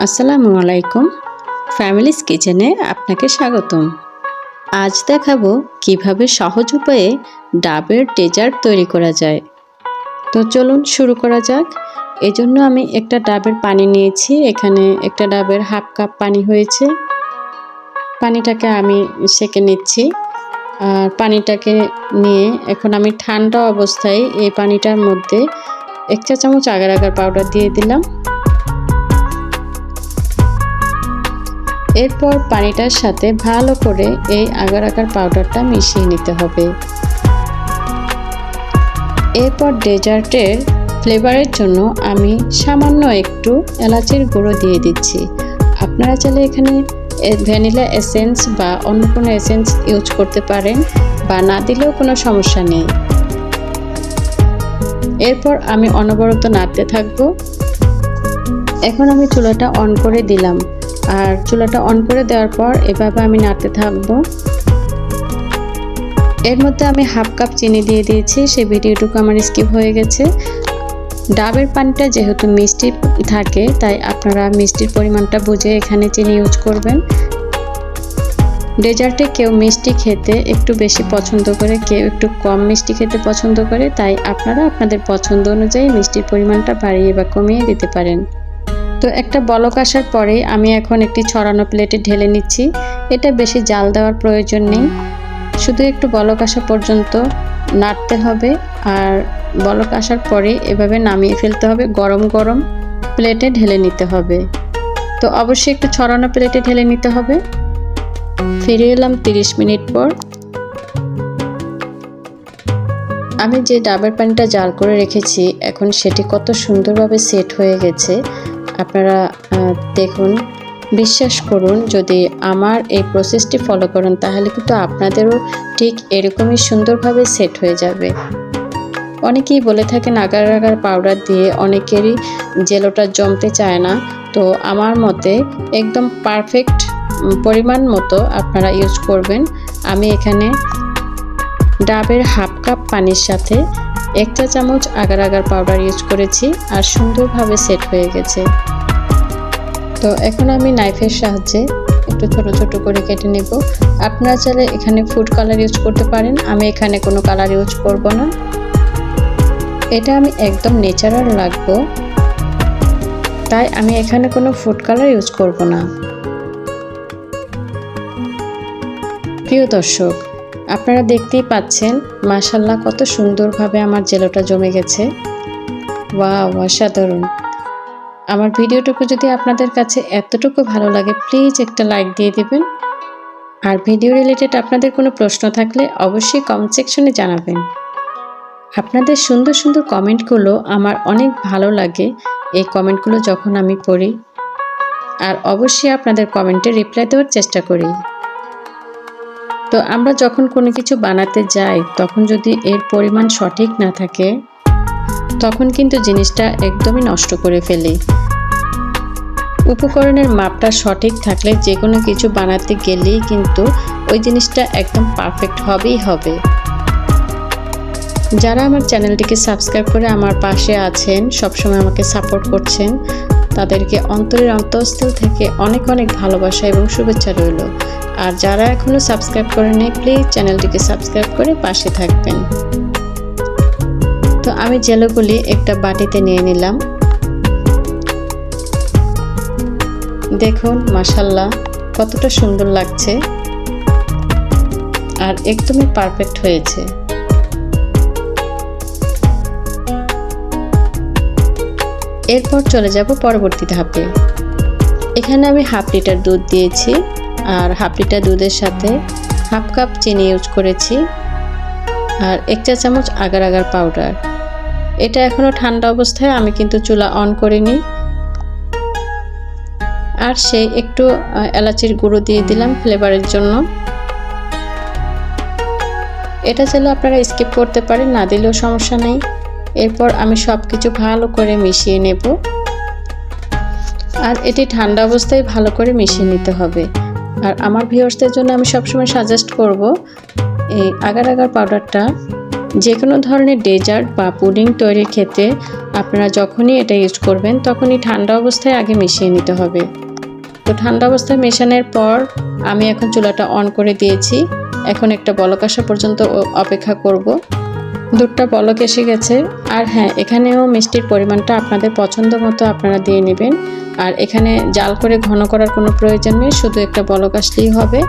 আসসালামু আলাইকুম। ফ্যামিলিস কিচেনে আপনাকে স্বাগতম। আজ দেখাবো কীভাবে সহজ উপায়ে ডাবের ডেজার্ট তৈরি করা যায়। তো চলুন শুরু করা যাক। এজন্য আমি একটা ডাবের পানি নিয়েছি। এখানে একটা ডাবের হাফ কাপ পানি হয়েছে। পানিটাকে আমি সেকে নিচ্ছি। আর পানিটাকে নিয়ে এখন আমি ঠান্ডা অবস্থায় এই পানিটার মধ্যে এক চা চামচ আগার আগার পাউডার দিয়ে দিলাম। এরপর পানিটার সাথে ভালো করে এই আগার আগার পাউডারটা মিশিয়ে নিতে হবে। এরপর ডেজার্টের ফ্লেভারের জন্য আমি সামান্য একটু এলাচির গুঁড়ো দিয়ে দিচ্ছি। আপনারা চাইলে এখানে ভ্যানিলা এসেন্স বা অন্য কোনো এসেন্স ইউজ করতে পারেন বা না দিলেও কোনো সমস্যা নেই। এরপর আমি অনবরত নাড়তে থাকব। এখন আমি চুলাটা অন করে দিলাম। আর চুলাটা অন করে দেওয়ার পর এভাবে আমি নাড়তে থাকব। এর মধ্যে আমি হাফ কাপ চিনি দিয়ে দিয়েছি সেই ভিডিওটুকু আমার স্কিপ হয়ে গেছে। ডাবের পানিটা যেহেতু মিষ্টি থাকে, তাই আপনারা মিষ্টির পরিমাণটা বুঝে এখানে চিনি ইউজ করবেন। ডেজার্টে কেউ মিষ্টি খেতে একটু বেশি পছন্দ করে, কেউ একটু কম মিষ্টি খেতে পছন্দ করে, তাই আপনারা আপনাদের পছন্দ অনুযায়ী মিষ্টির পরিমাণটা বাড়িয়ে বা কমিয়ে দিতে পারেন। তো একটা বলক আসার পরে আমি এখন একটি ছড়ানো প্লেটে ঢেলে নিচ্ছি। এটা বেশি জাল দেওয়ার প্রয়োজন নেই। শুধু একটু বলক আসা পর্যন্ত নাড়তে হবে আর বলক আসার পরে এভাবে নামিয়ে ফেলতে হবে। গরম গরম প্লেটে ঢেলে নিতে হবে। তো অবশ্যই একটু ছড়ানো প্লেটে ঢেলে নিতে হবে। ফিরে এলাম তিরিশ মিনিট পর। আমি যে ডাবের পানিটা জাল করে রেখেছি, এখন সেটি কত সুন্দরভাবে সেট হয়ে গেছে। আপনারা দেখুন, বিশ্বাস করুন, যদি আমার এই প্রসেসটি ফলো করেন, তাহলে কিন্তু আপনাদেরও ঠিক এরকমই সুন্দরভাবে সেট হয়ে যাবে। অনেকেই বলে থাকেন, আগার আগার পাউডার দিয়ে অনেকেরই জেলোটা জমতে চায় না। তো আমার মতে, একদম পারফেক্ট পরিমাণ মতো আপনারা ইউজ করবেন। আমি এখানে ডাবের হাফ কাপ পানির সাথে এক চা চামচ আগার আগার পাউডার ইউজ করেছি আর সুন্দরভাবে সেট হয়ে গেছে। তো এখন আমি নাইফের সাহায্যে একটু ছোট ছোট করে কেটে নেব। আপনারা চাইলে এখানে ফুড কালার ইউজ করতে পারেন, আমি এখানে কোনো কালার ইউজ করব না। এটা আমি একদম নেচারাল রাখব তাই আমি এখানে কোনো ফুড কালার ইউজ করব না। প্রিয় দর্শক আপনারা দেখতেই পাচ্ছেন মাশাল্লাহ কত সুন্দরভাবে আমার জেলোটা জমে গেছে। ওয়া অসাধারণ। আমার ভিডিওটুকু যদি আপনাদের কাছে এতটুকু ভালো লাগে, প্লিজ একটা লাইক দিয়ে দেবেন। আর ভিডিও রিলেটেড আপনাদের কোনো প্রশ্ন থাকলে অবশ্যই কমেন্ট সেকশনে জানাবেন। আপনাদের সুন্দর সুন্দর কমেন্টগুলো আমার অনেক ভালো লাগে, এই কমেন্টগুলো যখন আমি পড়ি। আর অবশ্যই আপনাদের কমেন্টে রিপ্লাই দেওয়ার চেষ্টা করি। তো আমরা যখন কোনো কিছু বানাতে যাই, তখন যদি এর পরিমাণ সঠিক না থাকে, তখন কিন্তু জিনিসটা একদমই নষ্ট করে ফেলি। উপকরণের মাপটা সঠিক থাকলে যে কোনো কিছু বানাতে গেলেই কিন্তু ওই জিনিসটা একদম পারফেক্ট হবেই হবে। যারা আমার চ্যানেলটিকে সাবস্ক্রাইব করে আমার পাশে আছেন, সবসময় আমাকে সাপোর্ট করছেন, তাদেরকে অন্তরের অন্তঃস্থল থেকে অনেক অনেক ভালোবাসা এবং শুভেচ্ছা রইল। আর যারা এখনও সাবস্ক্রাইব করেনি প্লিজ চ্যানেলটিকে সাবস্ক্রাইব করে পাশে থাকবেন। তো আমি জেলোগুলি একটা বাটিতে নিয়ে নিলাম। দেখুন মাসাল্লাহ কতটা সুন্দর লাগছে। আর একদমই পারফেক্ট হয়েছে। এরপর চলে যাব পরবর্তী ধাপে। এখানে আমি হাফ লিটার দুধ দিয়েছি। আর হাফ লিটার দুধের সাথে হাফ কাপ চিনি ইউজ করেছি। আর এক চা চামচ আগার আগার পাউডার। এটা এখনও ঠান্ডা অবস্থায় আমি কিন্তু চুলা অন করিনি। আর সে একটু এলাচির গুঁড়ো দিয়ে দিলাম ফ্লেভারের জন্য। এটা চাইলে আপনারা স্কিপ করতে পারেন, না দিলেও সমস্যা নেই। এরপর আমি সব কিছু ভালো করে মিশিয়ে নেব। আর এটি ঠান্ডা অবস্থায় ভালো করে মিশিয়ে নিতে হবে। আর আমার ভিউয়ার্সদের জন্য আমি সবসময় সাজেস্ট করব, এই আগার আগার পাউডারটা যে কোনো ধরনের ডেজার্ট বা পুডিং তৈরির ক্ষেত্রে আপনারা যখনই এটা ইউজ করবেন, তখনই ঠান্ডা অবস্থায় আগে মিশিয়ে নিতে হবে। তো ঠান্ডা অবস্থায় মেশানোর পর আমি এখন চুলাটা অন করে দিয়েছি। এখন একটা বলক আসা পর্যন্ত অপেক্ষা করব। দুধটা বলক এসে গেছে। আর হ্যাঁ এখানেও মিষ্টির পরিমাণটা আপনাদের পছন্দ মতো আপনারা দিয়ে নেবেন। আর এখানে জাল করে ঘন করার কোনো প্রয়োজন নেই, শুধু একটা বলক আসলেই হবে।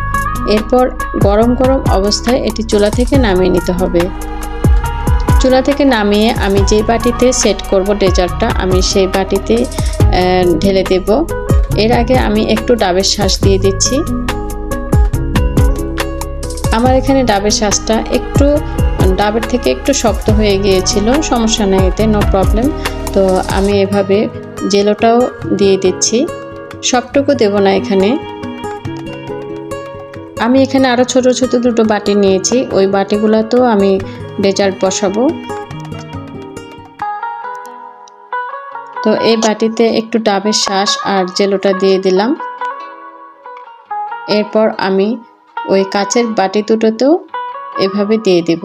এরপর গরম গরম অবস্থায় এটি চুলা থেকে নামিয়ে নিতে হবে। চুলা থেকে নামিয়ে আমি যেই বাটিতে সেট করব ডেজার্টটা, আমি সেই বাটিতে ঢেলে দেব। এর আগে আমি একটু ডাবের শ্বাস দিয়ে দিচ্ছি। আমার এখানে ডাবের শ্বাসটা একটু ডাবের থেকে একটু শক্ত হয়ে গিয়েছিল, সমস্যা নেই এতে নো প্রবলেম তো আমি এভাবে জেলোটাও দিয়ে দিচ্ছি। সবটুকু দেব না এখানে। আমি এখানে আরও ছোট ছোট দুটো বাটি নিয়েছি, ওই বাটিগুলোতেও আমি ডেজার্ট বসাবো। তো এই বাটিতে একটু ডাবের শ্বাস আর জেলোটা দিয়ে দিলাম। এরপর আমি ওই কাচের বাটি দুটোতেও এভাবে দিয়ে দেব।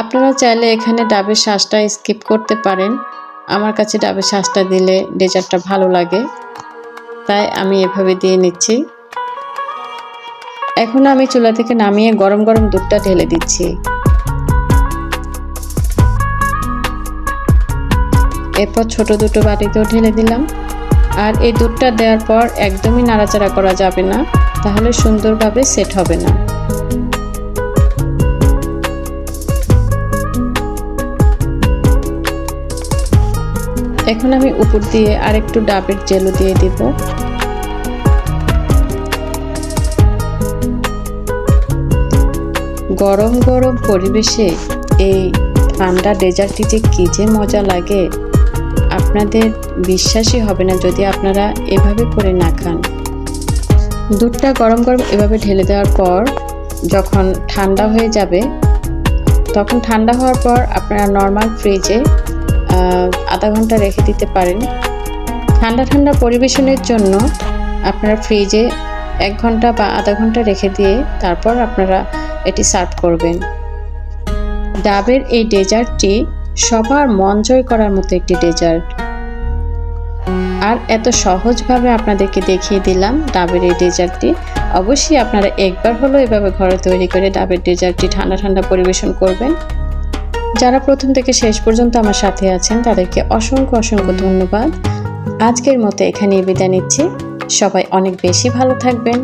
আপনারা চাইলে এখানে ডাবের শ্বাসটা স্কিপ করতে পারেন। আমার কাছে ডাবের শ্বাসটা দিলে ডেজার্টটা ভালো লাগে। তাই আমি এভাবে দিয়ে নিচ্ছি। এখন আমি চুলা থেকে নামিয়ে গরম গরম দুধটা ঢেলে দিচ্ছি। এরপর ছোট দুটো বাটিতেও ঢেলে দিলাম। আর এই দুধটা দেওয়ার পর একদমই নাড়াচাড়া করা যাবে না। তাহলে সুন্দরভাবে সেট হবে না। এখন আমি উপর দিয়ে আরেকটু ডাবের জেলো দিয়ে দিব। গরম গরম পরিবেশে এই ঠান্ডা ডেজার্টটি যে কী যে মজা লাগে, আপনাদের বিশ্বাসই হবে না যদি আপনারা এভাবে করে না খান। দুধটা গরম গরম এভাবে ঢেলে দেওয়ার পর যখন ঠান্ডা হয়ে যাবে, তখন ঠান্ডা হওয়ার পর আপনারা নর্মাল ফ্রিজে আধা ঘণ্টা রেখে দিতে পারেন। ঠান্ডা ঠান্ডা পরিবেশনের জন্য আপনারা ফ্রিজে এক ঘণ্টা বা আধা ঘণ্টা রেখে দিয়ে তারপর আপনারা এটি সার্ভ করবেন। ডাবের এই ডেজার্টটি সবার মন জয় করার মতো একটি ডেজার্ট। আর এত সহজভাবে আপনাদেরকে দেখিয়ে দিলাম ডাবের এই ডেজার্টটি। অবশ্যই আপনারা একবার হলেও এভাবে ঘরে তৈরি করে ডাবের ডেজার্টটি ঠান্ডা ঠান্ডা পরিবেশন করবেন। যারা প্রথম থেকে শেষ পর্যন্ত আমার সাথে আছেন, তাদেরকে অসংখ্য অসংখ্য ধন্যবাদ। আজকের মতো এখানেই বিদায় নিচ্ছি। সবাই অনেক বেশি ভালো থাকবেন,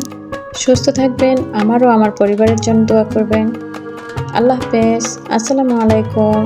সুস্থ থাকবেন, আমারও আমার পরিবারের জন্য দোয়া করবেন। আল্লাহ হাফেজ, আসসালামু আলাইকুম।